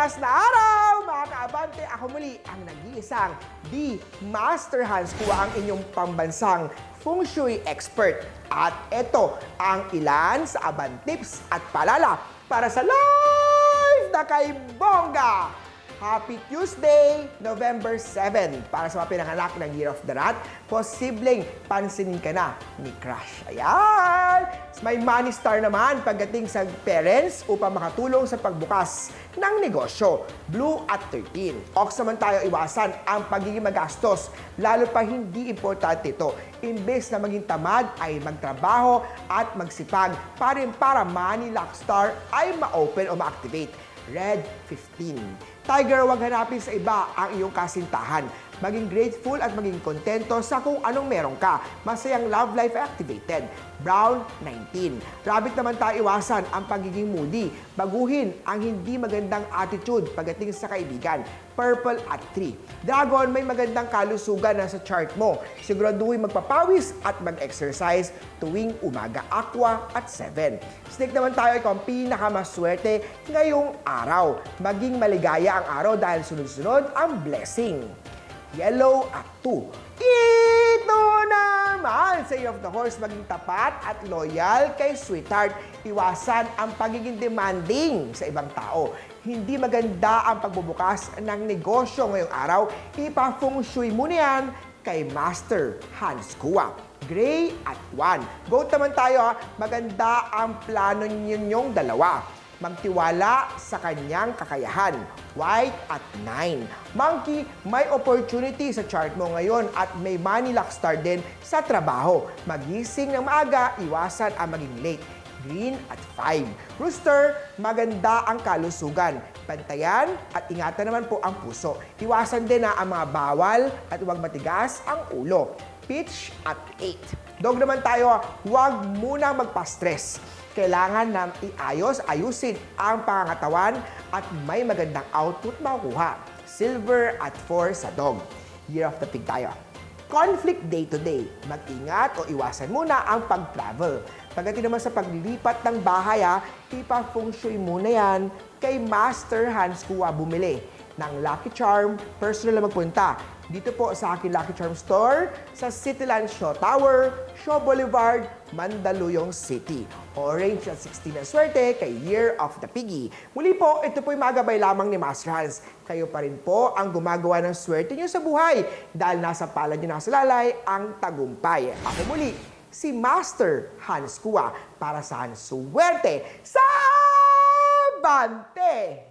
Buenas na araw, mga kaabante! Ako muli ang nag-iisang The Master Hans Kua ang inyong pambansang Feng Shui expert. At ito ang ilan sa Aban tips at palala para sa live na kay Bongga! Happy Tuesday, November 7. Para sa mga pinanganak ng Year of the Rat, posibleng pansinin ka na ni Crush. Ayan! May money star naman pagdating sa parents upang makatulong sa pagbukas ng negosyo. Blue at 13. Ox naman tayo iwasan ang pagiging magastos, lalo pa hindi importante ito. Imbes na maging tamad ay magtrabaho at magsipag pa rin para money lock star ay ma-open o ma-activate. Red 15. Tiger, huwag hanapin sa iba ang iyong kasintahan. Maging grateful at maging kontento sa kung anong meron ka. Masayang love life activated. Brown 19. Rabbit naman tayo iwasan ang pagiging moody. Baguhin ang hindi magandang attitude pagdating sa kaibigan. Purple at 3. Dragon, may magandang kalusugan na sa chart mo. Siguraduhin magpapawis at mag-exercise tuwing umaga. Aqua at 7. Snake naman tayo, ikaw ang pinakamaswerte ngayong araw. Maging maligaya ang araw dahil sunod-sunod ang blessing. Yellow at 2. Ito naman sa Year of the Horse, maging tapat at loyal kay sweetheart. Iwasan ang pagiging demanding sa ibang tao. Hindi maganda ang pagbubukas ng negosyo ngayong araw. Ipa-feng shui mo na yan kay Master Hans Kua. Gray at 1. Vote naman tayo, ha. maganda ang plano ninyong dalawa magtiwala sa kanyang kakayahan. White at 9. Monkey, may opportunity sa chart mo ngayon at may money luck star din sa trabaho. Magising ng maaga, iwasan ang maging late. Green at 5. Rooster, maganda ang kalusugan. Pantayan at ingatan naman po ang puso. Iwasan din na ang mga bawal at huwag matigas ang ulo. Peach at 8. Dog naman tayo, huwag muna magpa-stress kailangan na iayos, ayusin ang pangangatawan at may magandang output makukuha. Silver at 4 sa dog. Year of the pig tayo. Conflict day to day. Mag-ingat o iwasan muna ang pag-travel. Pagdating naman sa paglilipat ng bahay, ha, ipa-feng shui muna yan kay Master Hans Kua bumili ng Lucky Charm, personal na magpunta. Dito po sa aking Lucky Charm Store sa Cityland Shaw Tower, Shaw Boulevard, Mandaluyong City. Orange at 16 na swerte kay Year of the Piggy. Muli po, ito po'y magabay lamang ni Master Hans. Kayo pa rin po ang gumagawa ng swerte niyo sa buhay dahil nasa palad niyo nakasalalay ang tagumpay. Ako muli, si Master Hans Kua para sa Hans Suwerte sa Bante!